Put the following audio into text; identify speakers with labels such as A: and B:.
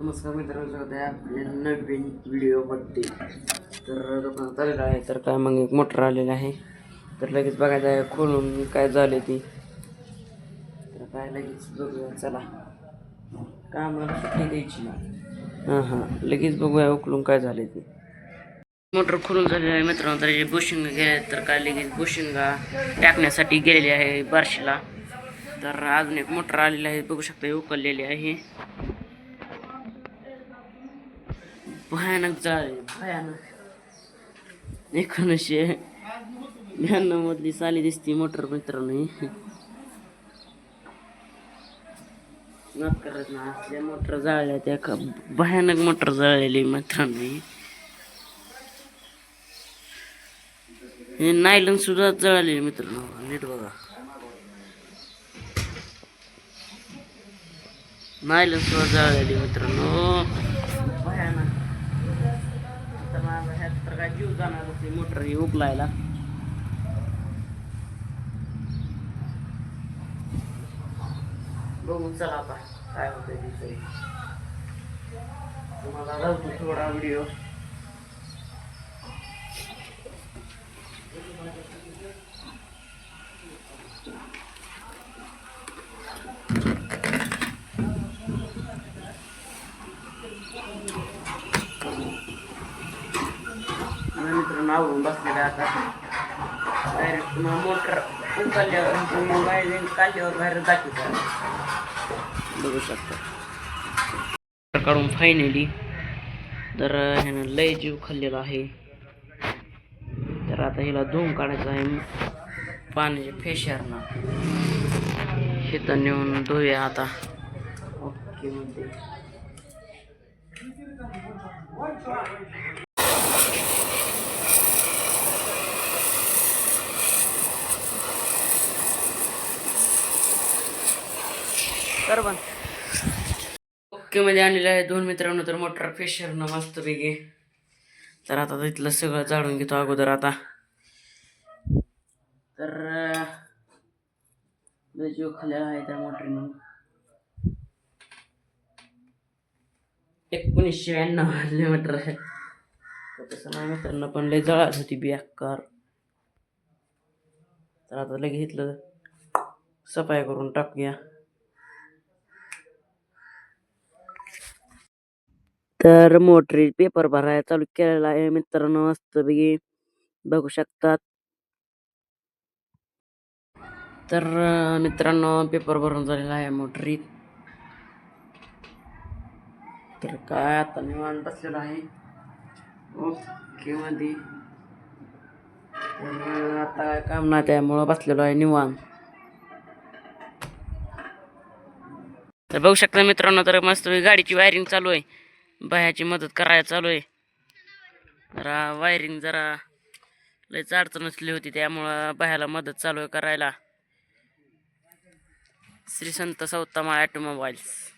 A: नमस्कार मित्रांनो स्वागत आहे आपल्या नवीन व्हिडिओमध्ये. तर दुकानात आलेलं आहे तर काय मग एक मोटर आलेलं आहे. तर लगेच बघायचं आहे खोलून काय झाले ती. तर काय लगेच बघूया चला. काय आम्हाला सुट्टी द्यायची ना. हां हां. लगेच बघूया उकलून काय झाले ते. मोटर खोलून झालेली आहे मित्रांनो तर बुशिंग गेले तर काय लगेच बुशिंगा टाकण्यासाठी गेलेली आहे बार्शीला. तर अजून एक मोटर आलेली आहे बघू शकता उकललेली आहे. भयानक जाळे भयानक. एकोणीसशे ब्याण्णव मधली साली दिसती मोटर मित्रांनो. करत ना असल्या मोटर जाळल्या त्या भयानक मोटर जाळलेली मित्रांनो. हे नायलन सुद्धा जळालेली मित्रांनो. नीट बघा. नायलन सुद्धा जळालेली मित्रांनो भयानक तर माझा ह्यात तर काय जीव जाणार असते मोटर ही उकलायला. बघू चला आता. काय होतंय तिथे तुम्हाला जाऊ थोडा व्हिडिओ आवरून बसलेला आता डायरेक्ट मोटर उचलल्यावर तुम्ही बाहेर काढल्यावर बाहेर दाखवता बघू शकता काढून फायनली तर ह्यानं लय जीव खाल्लेला आहे तर आता हिला धुवून काढायचं आहे पाण्याच्या फेशारनं शेतात नेऊन धुया आता ओके म्हणते कर पण ओके मध्ये आणलेलं आहे दोन मित्रांनो तर मोटर फेशरनं मस्तपैकी. तर आता तिथलं सगळं जाळून घेतो अगोदर आता. तर लय जीव खाल्लेला आहे त्या मोटरीनं. एकोणीसशे ब्याण्णव किलोमीटर आहे तर तसं नाही मित्रांनो पण लय जळत होती बेकार तर आता लगेच इथलं सफाई करून टाकूया. तर मोटरी पेपर भरायला चालू केलेला आहे. मित्रांनो मस्तपैकी बघू शकतात. तर मित्रांनो पेपर भरून झालेला आहे मोटरीत तर काय आता निवांत बसलेला आहे. ओके मध्ये आता काय काम नाही त्यामुळं बसलेलो आहे निवांत. तर बघू शकता मित्रांनो तर मस्त गाडीची वायरिंग चालू आहे. बाह्याची मदत करायला चालू आहे. जरा वायरिंग जरा लयच अडचण असली होती त्यामुळं बाह्याला मदत चालू आहे करायला. श्री संत सौतामा ॲटोमोबाईल्स